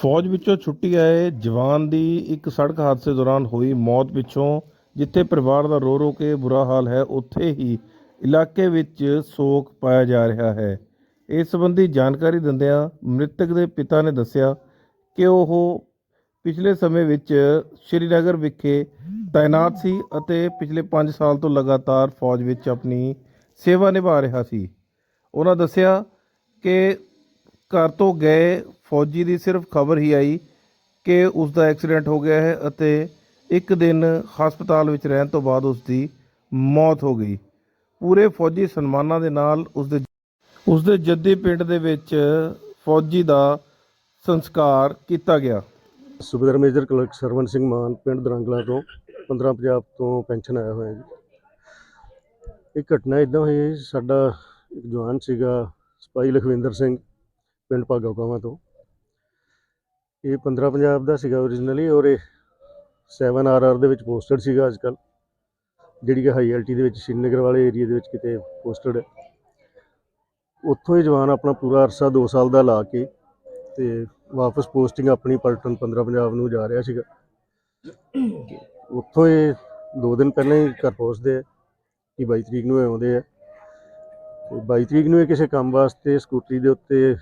ਫੌਜ ਵਿੱਚੋਂ ਛੁੱਟੀ ਆਏ ਜਵਾਨ ਦੀ ਇੱਕ ਸੜਕ ਹਾਦਸੇ ਦੌਰਾਨ ਹੋਈ ਮੌਤ ਪਿੱਛੋਂ, ਜਿੱਥੇ ਪਰਿਵਾਰ ਦਾ ਰੋ ਰੋ ਕੇ ਬੁਰਾ ਹਾਲ ਹੈ, ਉੱਥੇ ਹੀ ਇਲਾਕੇ ਵਿੱਚ ਸੋਗ ਪਾਇਆ ਜਾ ਰਿਹਾ ਹੈ। ਇਸ ਸੰਬੰਧੀ ਜਾਣਕਾਰੀ ਦਿੰਦਿਆਂ ਮ੍ਰਿਤਕ ਦੇ ਪਿਤਾ ਨੇ ਦੱਸਿਆ ਕਿ ਉਹ ਪਿਛਲੇ ਸਮੇਂ ਵਿੱਚ ਸ਼੍ਰੀਨਗਰ ਵਿਖੇ ਤਾਇਨਾਤ ਸੀ ਅਤੇ ਪਿਛਲੇ 5 ਸਾਲ ਤੋਂ ਲਗਾਤਾਰ ਫੌਜ ਵਿੱਚ ਆਪਣੀ ਸੇਵਾ ਨਿਭਾ ਰਿਹਾ ਸੀ। ਉਹਨਾਂ ਦੱਸਿਆ ਕਿ ਘਰ ਤੋਂ ਗਏ ਫੌਜੀ ਦੀ ਸਿਰਫ ਖਬਰ ਹੀ ਆਈ ਕਿ ਉਸ ਦਾ ਐਕਸੀਡੈਂਟ ਹੋ ਗਿਆ ਹੈ ਅਤੇ ਇੱਕ ਦਿਨ ਹਸਪਤਾਲ ਵਿੱਚ ਰਹਿਣ ਤੋਂ ਬਾਅਦ ਉਸ ਦੀ ਮੌਤ ਹੋ ਗਈ। ਪੂਰੇ ਫੌਜੀ ਸਨਮਾਨਾਂ ਦੇ ਨਾਲ ਉਸ ਦੇ ਉਸ ਦੇ ਜੱਦੀ ਪਿੰਡ ਦੇ ਵਿੱਚ ਫੌਜੀ ਦਾ ਸੰਸਕਾਰ ਕੀਤਾ ਗਿਆ। ਸੁਬੇਦਾਰ ਮੇਜਰ ਕਲਰਕ ਸਰਵਨ ਸਿੰਘ ਮਾਨ ਪਿੰਡ ਦਰੰਗਲਾ ਤੋਂ 15 ਪੰਜਾਬ ਤੋਂ ਪੈਨਸ਼ਨ ਆਇਆ ਹੋਇਆ ਜੀ। ਇਹ ਘਟਨਾ ਇਦਾਂ ਹੋਈ ਹੈ ਸਾਡਾ ਇੱਕ ਜਵਾਨ ਸੀਗਾ ਸਿਪਾਹੀ ਲਖਵਿੰਦਰ ਸਿੰਘ, ਪਿੰਡ ਭਾਗਾਵਾਂ ਤੋਂ। ਇਹ 15 ਪੰਜਾਬ ਦਾ ਸੀਗਾ originally ਔਰ ਇਹ 7 ਆਰ ਦੇ ਵਿੱਚ ਪੋਸਟਡ ਸੀਗਾ ਅੱਜ ਅੱਜਕੱਲ ਜਿਹੜੀ ਕਿ ਹਾਈ ਐਲਟੀ ਦੇ ਵਿੱਚ ਸ਼੍ਰੀਨਗਰ ਵਾਲੇ ਏਰੀਆ ਦੇ ਵਿੱਚ ਕਿਤੇ ਪੋਸਟਡ ਹੈ। ਉੱਥੋਂ ਹੀ ਜਵਾਨ ਆਪਣਾ ਪੂਰਾ ਅਰਸਾ 2 ਸਾਲ ਦਾ ਲਾ ਕੇ ਤੇ ਵਾਪਸ ਪੋਸਟਿੰਗ ਆਪਣੀ ਪਲਟਨ 15 ਪੰਜਾਬ ਨੂੰ ਜਾ ਰਿਹਾ ਸੀਗਾ। ਉੱਥੋਂ ਇਹ ਦੋ ਦਿਨ ਪਹਿਲਾਂ ਹੀ ਘਰ ਪਹੁੰਚਦੇ ਆ ਕਿ 22 ਤਰੀਕ ਨੂੰ ਇਹ ਆਉਂਦੇ ਆ। ਤੇ 22 ਤਰੀਕ ਨੂੰ ਇਹ ਕਿਸੇ ਕੰਮ ਵਾਸਤੇ ਸਕੂਟਰੀ ਦੇ ਉੱਤੇ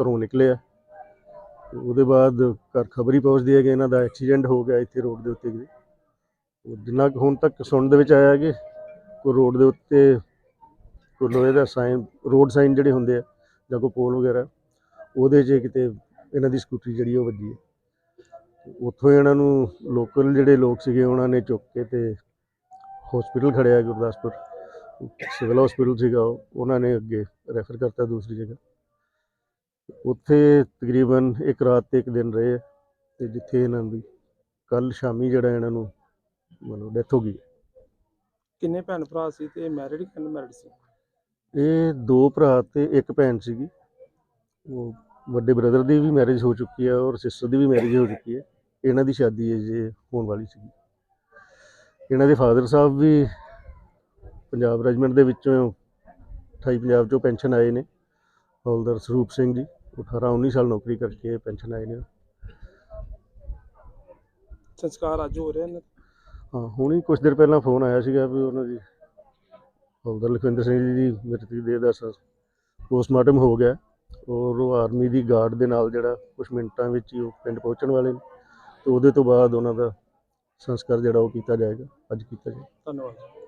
ਘਰੋਂ ਨਿਕਲੇ ਆ। ਉਹਦੇ ਬਾਅਦ ਘਰ ਖਬਰ ਹੀ ਪਹੁੰਚਦੀ ਹੈ ਕਿ ਇਹਨਾਂ ਦਾ ਐਕਸੀਡੈਂਟ ਹੋ ਗਿਆ ਇੱਥੇ ਰੋਡ ਦੇ ਉੱਤੇ ਕਿਤੇ। ਜਿੰਨਾ ਕੁ ਹੁਣ ਤੱਕ ਸੁਣਨ ਦੇ ਵਿੱਚ ਆਇਆ ਕਿ ਕੋਈ ਰੋਡ ਦੇ ਉੱਤੇ ਕੋਈ ਲੋਹੇ ਦਾ ਸਾਈਨ, ਰੋਡ ਸਾਈਨ ਜਿਹੜੇ ਹੁੰਦੇ ਆ ਜਾਂ ਕੋਈ ਪੋਲ ਵਗੈਰਾ, ਉਹਦੇ 'ਚ ਕਿਤੇ ਇਹਨਾਂ ਦੀ ਸਕੂਟਰੀ ਜਿਹੜੀ ਉਹ ਵੱਜੀ ਹੈ। ਉੱਥੋਂ ਹੀ ਇਹਨਾਂ ਨੂੰ ਲੋਕਲ ਜਿਹੜੇ ਲੋਕ ਸੀਗੇ ਉਹਨਾਂ ਨੇ ਚੁੱਕ ਕੇ ਤੇ ਹਸਪੀਟਲ ਖੜਿਆ ਗੁਰਦਾਸਪੁਰ। ਸਿਵਲ ਹਸਪੀਟਲ ਸੀਗਾ ਉਹਨਾਂ ਨੇ ਅੱਗੇ ਰੈਫਰ ਕਰਤਾ ਦੂਸਰੀ ਜਗ੍ਹਾ। ਉੱਥੇ ਤਕਰੀਬਨ ਇੱਕ ਰਾਤ ਤੇ ਇੱਕ ਦਿਨ ਰਹੇ ਤੇ ਜਿੱਥੇ ਇਹਨਾਂ ਦੀ ਕੱਲ ਸ਼ਾਮੀ ਜਿਹੜਾ ਇਹਨਾਂ ਨੂੰ ਮਤਲਬ ਡੈਥ ਹੋ ਗਈ ਕਿੰਨੇ ਭੈਣ ਭਰਾ ਸੀ ਤੇ ਮੈਰਿਡ ਕਿ ਅਨਮੈਰਿਡ ਸੀ? ਇਹ ਦੋ ਭਰਾ ਤੇ ਇੱਕ ਭੈਣ ਸੀਗੀ। ਉਹ ਵੱਡੇ ਬ੍ਰਦਰ ਦੀ ਵੀ ਮੈਰਿਜ ਹੋ ਚੁੱਕੀ ਹੈ ਔਰ ਸਿਸਟਰ ਦੀ ਵੀ ਮੈਰਿਜ ਹੋ ਚੁੱਕੀ ਹੈ। ਇਹਨਾਂ ਦੀ ਸ਼ਾਦੀ ਹੈ ਜੇ ਹੋਣ ਵਾਲੀ ਸੀਗੀ। ਇਹਨਾਂ ਦੇ ਫਾਦਰ ਸਾਹਿਬ ਵੀ ਪੰਜਾਬ ਰੈਜੀਮੈਂਟ ਦੇ ਵਿੱਚੋਂ 28 ਪੰਜਾਬ ਚੋਂ ਪੈਨਸ਼ਨ ਆਏ ਨੇ। ਹੌਲਦਾਰ ਸਰੂਪ ਸਿੰਘ ਜੀ ਉਹ 18 19 ਸਾਲ ਨੌਕਰੀ ਕਰਕੇ ਪੈਨਸ਼ਨ ਆਏ ਨੇ। ਸੰਸਕਾਰ ਅੱਜ ਹੋ ਰਿਹਾ ਨੇ ਹਾਂ ਹੁਣੀ ਕੁਝ ਦਿਨ ਪਹਿਲਾਂ ਫੋਨ ਆਇਆ ਸੀਗਾ ਵੀ ਉਹਨਾਂ ਦੀ ਹੌਲਦਾਰ ਲਖਵਿੰਦਰ ਸਿੰਘ ਜੀ ਦੀ ਮ੍ਰਿਤਕ ਦੇਹ ਦਾ ਪੋਸਟਮਾਰਟਮ ਹੋ ਗਿਆ। ਔਰ ਉਹ ਆਰਮੀ ਦੀ ਗਾਰਡ ਦੇ ਨਾਲ ਜਿਹੜਾ ਕੁਝ ਮਿੰਟਾਂ ਵਿੱਚ ਹੀ ਉਹ ਪਿੰਡ ਪਹੁੰਚਣ ਵਾਲੇ ਨੇ। ਤੇ ਉਹਦੇ ਤੋਂ ਬਾਅਦ ਉਹਨਾਂ ਦਾ ਸੰਸਕਾਰ ਜਿਹੜਾ ਉਹ ਕੀਤਾ ਜਾਏਗਾ ਅੱਜ ਕੀਤਾ ਜਾਏਗਾ। ਧੰਨਵਾਦ